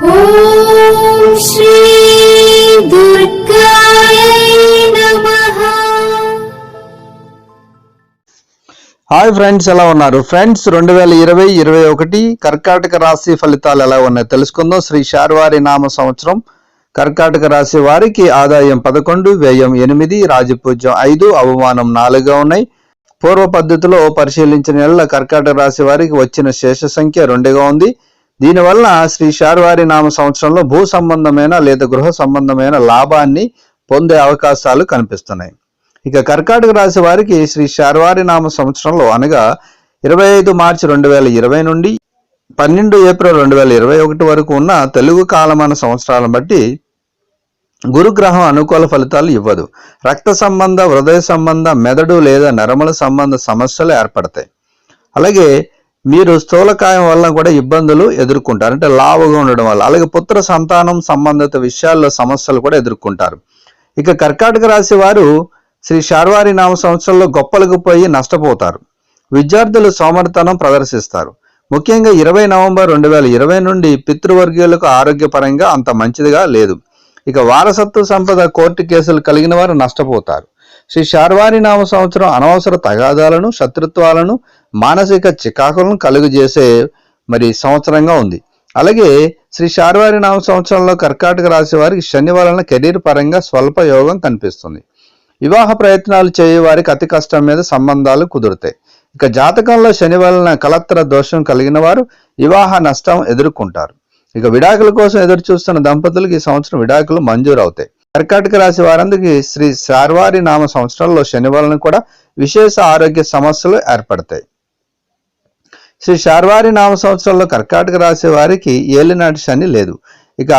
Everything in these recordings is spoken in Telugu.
హాయ్ ఫ్రెండ్స్ ఎలా ఉన్నారు? ఫ్రెండ్స్ రెండు వేల ఇరవై ఇరవై ఒకటి కర్కాటక రాశి ఫలితాలు ఎలా ఉన్నాయి తెలుసుకుందాం. శ్రీ శార్వారి నామ సంవత్సరం. కర్కాటక రాశి వారికి ఆదాయం పదకొండు వ్యయం ఎనిమిది రాజపూజ్యం ఐదు అవమానం నాలుగుగా ఉన్నాయి. పూర్వ పద్ధతిలో పరిశీలించిన నెలల కర్కాటక రాశి వారికి వచ్చిన శేష సంఖ్య రెండుగా ఉంది. దీనివల్ల శ్రీ శార్వారి నామ సంవత్సరంలో భూ సంబంధమైన లేదా గృహ సంబంధమైన లాభాన్ని పొందే అవకాశాలు కనిపిస్తున్నాయి. ఇక కర్కాటక రాశి వారికి శ్రీ శార్వారి నామ సంవత్సరంలో అనగా ఇరవై ఐదు మార్చి రెండు వేల ఇరవై నుండి పన్నెండు ఏప్రిల్ రెండు వేల ఇరవై ఒకటి వరకు ఉన్న తెలుగు కాలమాన సంవత్సరాలను బట్టి గురుగ్రహం అనుకూల ఫలితాలు ఇవ్వదు. రక్త సంబంధ హృదయ సంబంధ మెదడు లేదా నరముల సంబంధ సమస్యలు ఏర్పడతాయి. అలాగే మీరు స్థూలకాయం వల్ల కూడా ఇబ్బందులు ఎదుర్కొంటారు. అంటే లావుగా ఉండడం వల్ల. అలాగే పుత్ర సంతానం సంబంధిత విషయాల్లో సమస్యలు కూడా ఎదుర్కొంటారు. ఇక కర్కాటక రాశి వారు శ్రీ శార్వారి నామ సంవత్సరంలో గొప్పలకు పోయి నష్టపోతారు. విద్యార్థులు సోమర్తనం ప్రదర్శిస్తారు. ముఖ్యంగా ఇరవై నవంబర్ రెండు వేల ఇరవై నుండి పితృవర్గీయులకు ఆరోగ్యపరంగా అంత మంచిదిగా లేదు. ఇక వారసత్వ సంపద కోర్టు కేసులు కలిగిన వారు నష్టపోతారు. శ్రీ శార్వారి నామ సంవత్సరం అనవసర తగాదాలను శత్రుత్వాలను మానసిక చికాకులను కలుగజేసే మరి సంవత్సరంగా ఉంది. అలాగే శ్రీ శార్వారి నామ సంవత్సరంలో కర్కాటక రాశి వారికి శని వలన కెరీర్ పరంగా స్వల్ప యోగం కనిపిస్తుంది. వివాహ ప్రయత్నాలు చేయే వారికి అతి కష్టం మీద సంబంధాలు కుదురుతాయి. ఇక జాతకంలో శని వలన కలత్ర దోషం కలిగిన వారు వివాహ నష్టం ఎదుర్కొంటారు. ఇక విడాకుల కోసం ఎదురు చూస్తున్న దంపతులకు ఈ సంవత్సరం విడాకులు మంజూరు అవుతాయి కర్కాటక రాశి వారందరికీ శ్రీ శార్వారి నామ సంవత్సరంలో శని వలన కూడా విశేష ఆరోగ్య సమస్యలు ఏర్పడతాయి. శ్రీ శార్వారి నామ సంవత్సరంలో కర్కాటక రాశి వారికి ఏలినాటి శని లేదు. ఇక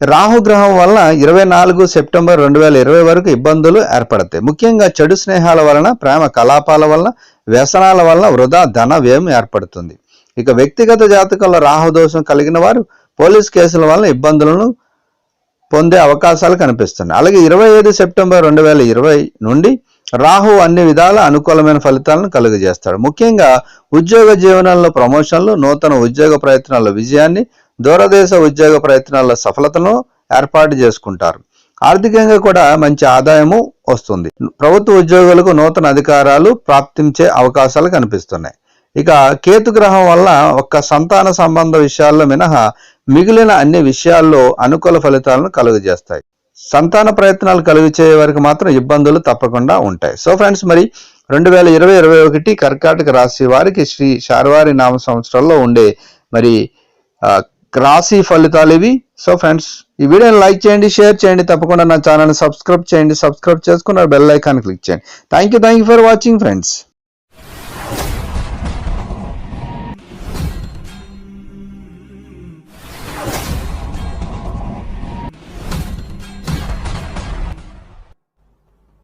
రాహుగ్రహం వలన ఇరవై నాలుగు సెప్టెంబర్ రెండు వేల ఇరవై వరకు ఇబ్బందులు ఏర్పడతాయి. ముఖ్యంగా చెడు స్నేహాల వలన ప్రేమ కలాపాల వలన వ్యసనాల వలన వృధా ధన వ్యయం ఏర్పడుతుంది. ఇక వ్యక్తిగత జాతకంలో రాహుదోషం కలిగిన వారు పోలీస్ కేసుల వలన ఇబ్బందులను పొందే అవకాశాలు కనిపిస్తున్నాయి. అలాగే ఇరవై ఐదు సెప్టెంబర్ రెండు వేల ఇరవై నుండి రాహు అన్ని విధాల అనుకూలమైన ఫలితాలను కలుగజేస్తాడు. ముఖ్యంగా ఉద్యోగ జీవనంలో ప్రమోషన్లు నూతన ఉద్యోగ ప్రయత్నాల విజయాన్ని దూరదేశ ఉద్యోగ ప్రయత్నాల సఫలతను ఏర్పాటు చేసుకుంటారు. ఆర్థికంగా కూడా మంచి ఆదాయము వస్తుంది. ప్రభుత్వ ఉద్యోగులకు నూతన అధికారాలు ప్రాప్తించే అవకాశాలు కనిపిస్తున్నాయి. ఇక కేతు గ్రహం వల్ల ఒక్క సంతాన సంబంధ విషయాల్లో మినహా మిగిలిన అన్ని విషయాల్లో అనుకూల ఫలితాలను కలుగజేస్తాయి. సంతాన ప్రయత్నాలు కలుగు వరకు వారికి మాత్రం ఇబ్బందులు తప్పకుండా ఉంటాయి. సో ఫ్రెండ్స్ మరి రెండు వేల ఇరవై ఇరవై ఒకటి కర్కాటక రాశి వారికి శ్రీ శార్వారి నామ సంవత్సరంలో ఉండే మరి రాశి ఫలితాలు ఇవి. సో ఫ్రెండ్స్ ఈ వీడియోని లైక్ చేయండి షేర్ చేయండి తప్పకుండా నా ఛానల్ని సబ్స్క్రైబ్ చేయండి. సబ్స్క్రైబ్ చేసుకున్న బెల్ ఐకాన్ క్లిక్ చేయండి. Thank you thank you for watching friends